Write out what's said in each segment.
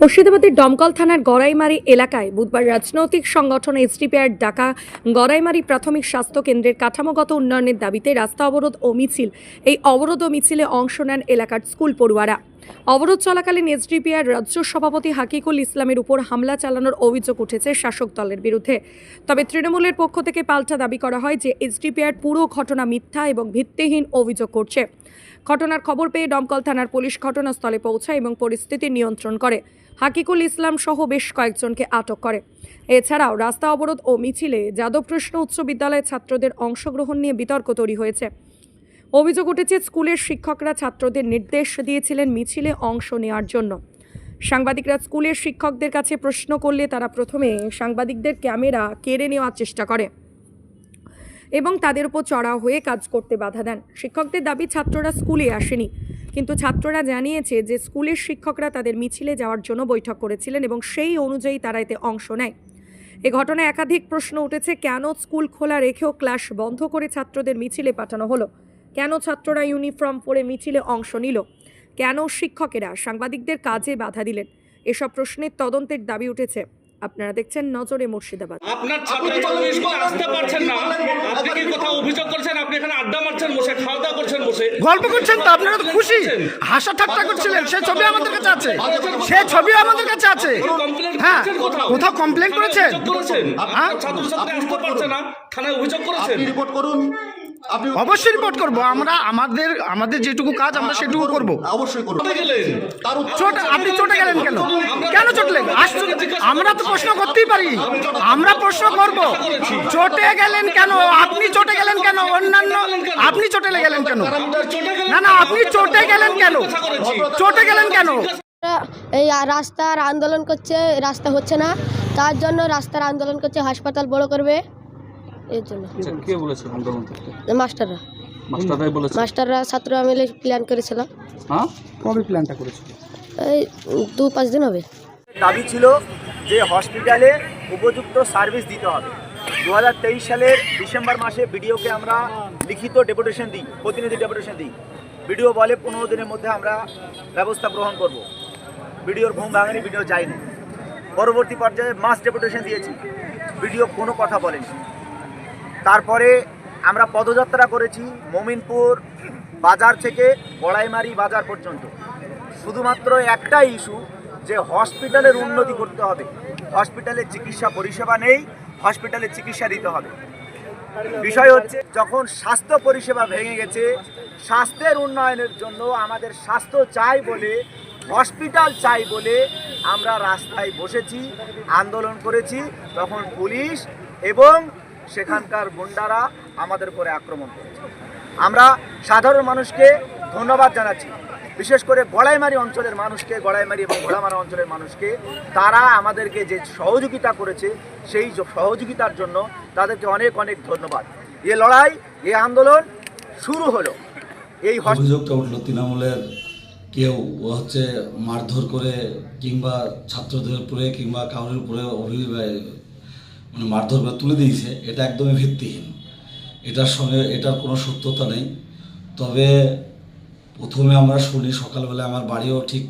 মুর্শিদাবাদের দমকল থানার গড়াইমারি এলাকায় বুধবার রাজনৈতিক সংগঠন এসডিপিআর ডাকা গড়াইমারি প্রাথমিক স্বাস্থ্য কেন্দ্রের কাঠামোগত উন্নয়নের দাবিতে রাস্তা অবরোধ ও মিছিল। এই অবরোধ ও মিছিলে অংশ নেন এলাকার স্কুল পড়ুয়ারা। অবরোধ চলাকালীন এসডিপিআর রাজ্য সভাপতি হাকিকুল ইসলামের উপর হামলা চালানোর অভিযোগ উঠেছে শাসক দলের বিরুদ্ধে। তবে তৃণমূলের পক্ষ থেকে পাল্টা দাবি করা হয় যে এসডিপিআর পুরো ঘটনা মিথ্যা এবং ভিত্তিহীন অভিযোগ করছে। ঘটনার খবর পেয়ে দমকল থানার পুলিশ ঘটনাস্থলে পৌঁছায় এবং পরিস্থিতি নিয়ন্ত্রণ করে। হাকিকুল ইসলাম সহ বেশ কয়েকজনকে আটক করে। এছাড়াও রাস্তা অবরোধ ও মিছিলে যাদবকৃষ্ণ উচ্চ বিদ্যালয়ের ছাত্রদের অংশগ্রহণ নিয়ে বিতর্ক তৈরি হয়েছে। অভিযোগ উঠেছে, স্কুলের শিক্ষকরা ছাত্রদের নির্দেশ দিয়েছিলেন মিছিলে অংশ নেওয়ার জন্য। সাংবাদিকরা স্কুলের শিক্ষকদের কাছে প্রশ্ন করলে তারা প্রথমে সাংবাদিকদের ক্যামেরা কেড়ে নেওয়ার চেষ্টা করে। এবং তাদের উপর চড়াও হয়ে কাজ করতে বাধা দেন। শিক্ষকদের দাবি, ছাত্ররা স্কুলে আসেনি। কিন্তু ছাত্ররা জানিয়েছে যে, স্কুলের শিক্ষকরা তাদের মিছিলে যাওয়ার জন্য বৈঠক করেছিলেন এবং সেই অনুযায়ী তারা এতে অংশ নেয়। এ ঘটনায় একাধিক প্রশ্ন উঠেছে, কেন স্কুল খোলা রেখেও ক্লাস বন্ধ করে ছাত্রদের মিছিলে পাঠানো হলো? কেন ছাত্ররা ইউনিফর্ম পরে মিছিলে অংশ নিল? কেন শিক্ষকেরা সাংবাদিকদের কাজে বাধা দিলেন? এসব প্রশ্নের তদন্তের দাবি উঠেছে। আপনারা দেখছেন নজরে মুর্শিদাবাদ। আপনার ছাত্র যখন স্কুলে আসতে পারছেন না। আপনি কি কোথাও অভিযোগ করছেন? আপনি এখানে আড্ডা মারছেন বসে খাওয়া দাওয়া করছেন বসে। গল্প করছেন তো আপনারা তো খুশি। হাসা ঠাট্টা করছিলেন সে ছবি আমাদের কাছে আছে। সে ছবি আমাদের কাছে আছে। হ্যাঁ কোথাও? কমপ্লেন করেছেন? হ্যাঁ? ছাত্রছাত্রী আসতে পারছে না থানায় অভিযোগ করেছেন? আপনি রিপোর্ট করুন। অবশ্যই রিপোর্ট করব। আমরা আমাদের আমাদের যেটুকু কাজ আমরা সেটুকু করব। অবশ্যই চোট আপনি চটে গেলেন কেন? কেন চটলেন আশ্চর্য আমরা তো প্রশ্ন করতেই পারি। আমরা প্রশ্ন করব। চটে গেলেন কেন? আপনি চটে গেলেন কেন? অন্যান্য আপনি চটে গেলেন কেন? না না আপনি চটে গেলেন কেন? চটে গেলেন কেন? এই রাস্তার আন্দোলন করছে রাস্তা হচ্ছে না। তার জন্য রাস্তার আন্দোলন করছে হাসপাতাল বড় করবে। এর জন্য। কে বলেছে? আন্দোলন করতে মাস্টাররা। মাস্টাররাই বলেছে। মাস্টাররা ছাত্ররা মিলে প্ল্যান করেছিল। হ্যাঁ? কবে প্ল্যানটা করেছিল? এই দু পাঁচ দিন হবে। দাবি ছিল যে হসপিটালে উপযুক্ত সার্ভিস দিতে হবে। দু হাজার তেইশ সালের ডিসেম্বর মাসে বিডিওকে আমরা লিখিত ডেপুটেশন দিই প্রতিনিধি ডেপুটেশন দিই। বিডিও বলে পনেরো দিনের মধ্যে আমরা ব্যবস্থা গ্রহণ করব। বিডিওর ঘুম ভাঙানি বিডিও যায়নি। পরবর্তী পর্যায়ে মাস ডেপুটেশন দিয়েছি। বিডিও কোনো কথা বলেনি। তারপরে আমরা পদযাত্রা করেছি মমিনপুর বাজার থেকে গড়াইমারি বাজার পর্যন্ত। শুধুমাত্র একটাই ইস্যু যে হসপিটালের উন্নতি করতে হবে। হসপিটালে চিকিৎসা পরিষেবা নেই, হসপিটালে চিকিৎসা দিতে হবে। বিষয় হচ্ছে, যখন স্বাস্থ্য পরিষেবা ভেঙে গেছে, স্বাস্থ্যের উন্নয়নের জন্য আমাদের স্বাস্থ্য চাই বলে, হসপিটাল চাই বলে আমরা রাস্তায় বসেছি, আন্দোলন করেছি। তখন পুলিশ এবং সেখানকার গুন্ডারা আমাদের উপরে আক্রমণ করেছে। আমরা সাধারণ মানুষকে ধন্যবাদ জানাচ্ছি। বিশেষ করে গড়াইমারি অঞ্চলের মানুষকে গড়াইমারি এবং ঘোড়ামারা অঞ্চলের মানুষকে, তারা আমাদেরকে যে সহযোগিতা করেছে, সেই সহযোগিতার জন্য তাদেরকে অনেক অনেক ধন্যবাদ। এ লড়াই, এ আন্দোলন শুরু হলো। এই অভিযোগটা উঠল, তৃণমূলের কেউ হচ্ছে মারধর করে কিংবা ছাত্রদের উপরে কিংবা কারোর উপরে অভিযোগ মানে মারধর করে তুলে দিয়েছে, এটা একদমই ভিত্তিহীন। এটার সঙ্গে এটার কোনো সত্যতা নেই। তবে প্রথমে আমরা শুনি সকালবেলা আমার বাড়িও ঠিক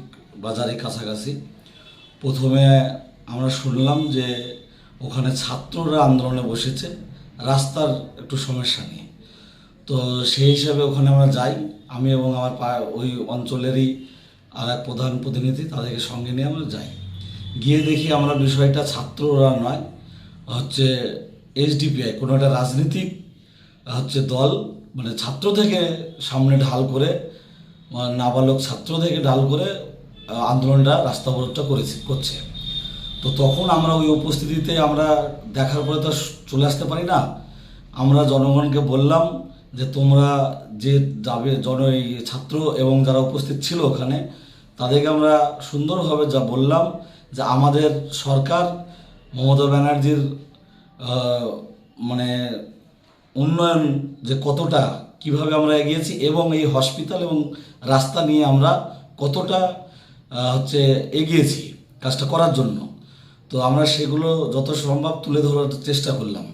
বাজারে কাছাকাছি। প্রথমে আমরা শুনলাম যে ওখানে ছাত্ররা আন্দোলনে বসেছে, রাস্তার একটু সমস্যা নিয়ে। তো সেই হিসাবে ওখানে আমরা যাই, আমি এবং আমার ওই অঞ্চলেরই আর এক প্রধান প্রতিনিধি তাদেরকে সঙ্গে নিয়ে আমরা যাই। গিয়ে দেখি আমরা বিষয়টা ছাত্ররা নয় হচ্ছে এইচডিপিআই কোনো একটা রাজনীতিক, হচ্ছে দল মানে ছাত্র থেকে সামনে ঢাল করে নাবালক ছাত্র থেকে ঢাল করে আন্দোলনটা রাস্তা অবরোধটা করেছে, করছে। তো তখন আমরা ওই উপস্থিতিতে আমরা দেখার পরে তো চলে আসতে পারি না। আমরা জনগণকে বললাম যে তোমরা যে যাবে জন ছাত্র এবং যারা উপস্থিত ছিল ওখানে, তাদেরকে আমরা সুন্দরভাবে যা বললাম যে আমাদের সরকার মমতা ব্যানার্জির মানে উন্নয়ন যে কতটা, কীভাবে আমরা এগিয়েছি এবং এই হসপিটাল এবং রাস্তা নিয়ে আমরা কতটা হচ্ছে এগিয়েছি কাজটা করার জন্য। তো আমরা সেগুলো যত সম্ভব তুলে ধরার চেষ্টা করলাম।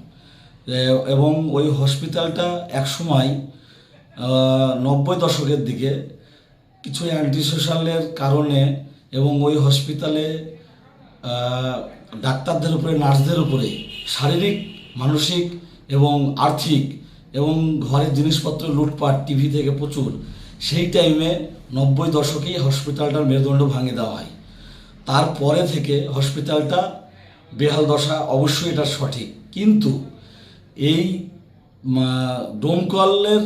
এবং ওই হসপিটালটা একসময় নব্বই দশকের দিকে কিছু অ্যান্টি সোশ্যালের কারণে এবং ওই হসপিটালে ডাক্তারদের উপরে, নার্সদের উপরে, শারীরিক, মানসিক এবং আর্থিক এবং ঘরের জিনিসপত্র, লুটপাট, টিভি থেকে প্রচুর, সেই টাইমে নব্বই দশকেই হসপিটালটার মেরুদণ্ড ভাঙে দেওয়া হয়। তারপরে থেকে হসপিটালটা বেহাল দশা, অবশ্যই এটা সঠিক। কিন্তু এই ডোমকলের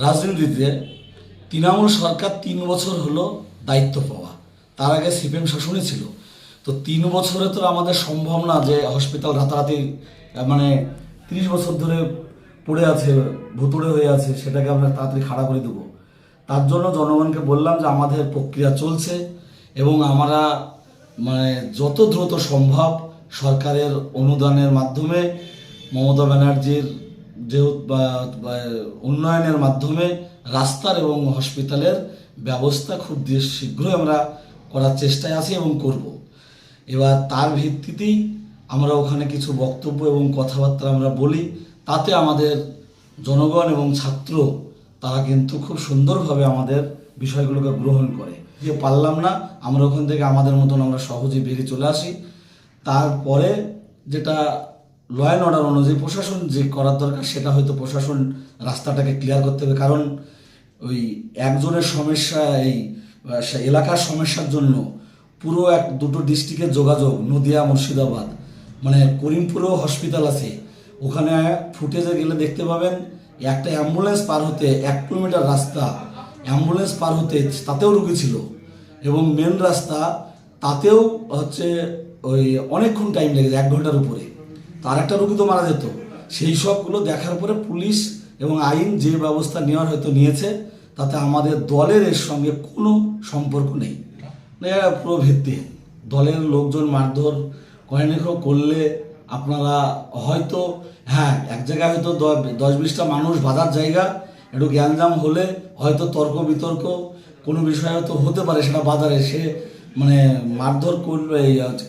রাজনীতিতে তৃণমূল সরকার তিন বছর হলো দায়িত্ব পাওয়া। তার আগে সিপিএম শাসনই ছিল। তো তিন বছরে তো আমাদের সম্ভব না যে হসপিটাল রাতারাতি মানে তিরিশ বছর ধরে পড়ে আছে, ভুতুড়ে হয়ে আছে, সেটাকে আমরা তাড়াতাড়ি খাড়া করে দেবো। তার জন্য জনগণকে বললাম যে আমাদের প্রক্রিয়া চলছে এবং আমরা মানে যত দ্রুত সম্ভব সরকারের অনুদানের মাধ্যমে, মমতা ব্যানার্জির যে বা- বা- উন্নয়নের মাধ্যমে রাস্তার এবং হসপিটালের ব্যবস্থা খুব শীঘ্রই আমরা করার চেষ্টায় আছি এবং করব। এবার তার ভিত্তিতেই আমরা ওখানে কিছু বক্তব্য এবং কথাবার্তা আমরা বলি। তাতে আমাদের জনগণ এবং ছাত্র, তারা কিন্তু খুব সুন্দরভাবে আমাদের বিষয়গুলোকে গ্রহণ করে। যে পারলাম না, আমরা ওখান থেকে আমাদের মতন আমরা সহজেই বেরিয়ে চলে আসি। তারপরে যেটা ল অ্যান্ড অর্ডার অনুযায়ী প্রশাসন যে করার দরকার, সেটা হয়তো প্রশাসন রাস্তাটাকে ক্লিয়ার করতে হবে। কারণ ওই একজনের সমস্যা, এই এলাকার সমস্যার জন্য পুরো এক, দুটো ডিস্ট্রিক্টের যোগাযোগ, নদিয়া, মুর্শিদাবাদ। মানে করিমপুরেও হসপিটাল আছে। ওখানে ফুটেজে গেলে দেখতে পাবেন, একটা অ্যাম্বুলেন্স পার হতে এক কিলোমিটার রাস্তা অ্যাম্বুলেন্স পার হতে তাতেও রুগী ছিল এবং মেন রাস্তা তাতেও হচ্ছে ওই অনেকক্ষণ টাইম লেগে যায় এক ঘণ্টার উপরে। তার একটা রুগী তো মারা যেত। সেই সবগুলো দেখার পরে পুলিশ এবং আইন যে ব্যবস্থা নেওয়ার হয়তো নিয়েছে, তাতে আমাদের দলের এর সঙ্গে কোনো সম্পর্ক নেই। এটা পুরো দলের লোকজন মারধর, কয়েনেখো করলে আপনারা হয়তো হ্যাঁ এক জায়গায় হয়তো দশ বিশটা মানুষ বাজার জায়গা, একটু জ্ঞানজাম হলে হয়তো তর্ক বিতর্ক, কোনো বিষয় হয়তো হতে পারে সেটা বাজারে। সে মানে মারধর করবে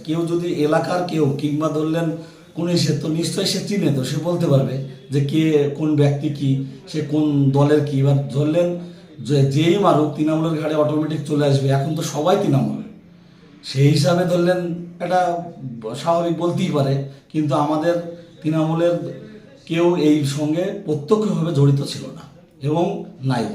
কেউ যদি এলাকার কেউ কিংবা ধরলেন কোন, সে তো নিশ্চয়ই সে চিনে, তো সে বলতে পারবে যে কে কোন ব্যক্তি কি, সে কোন দলের কি। এবার ধরলেন যে যেই মারুক, তৃণমূলের ঘাড়ে অটোমেটিক চলে আসবে। এখন তো সবাই তৃণমূলের সেই হিসাবে ধরলেন এটা স্বাভাবিক বলতেই পারে। কিন্তু আমাদের তৃণমূলের কেউ এই সঙ্গে প্রত্যক্ষভাবে জড়িত ছিল না এবং নাই।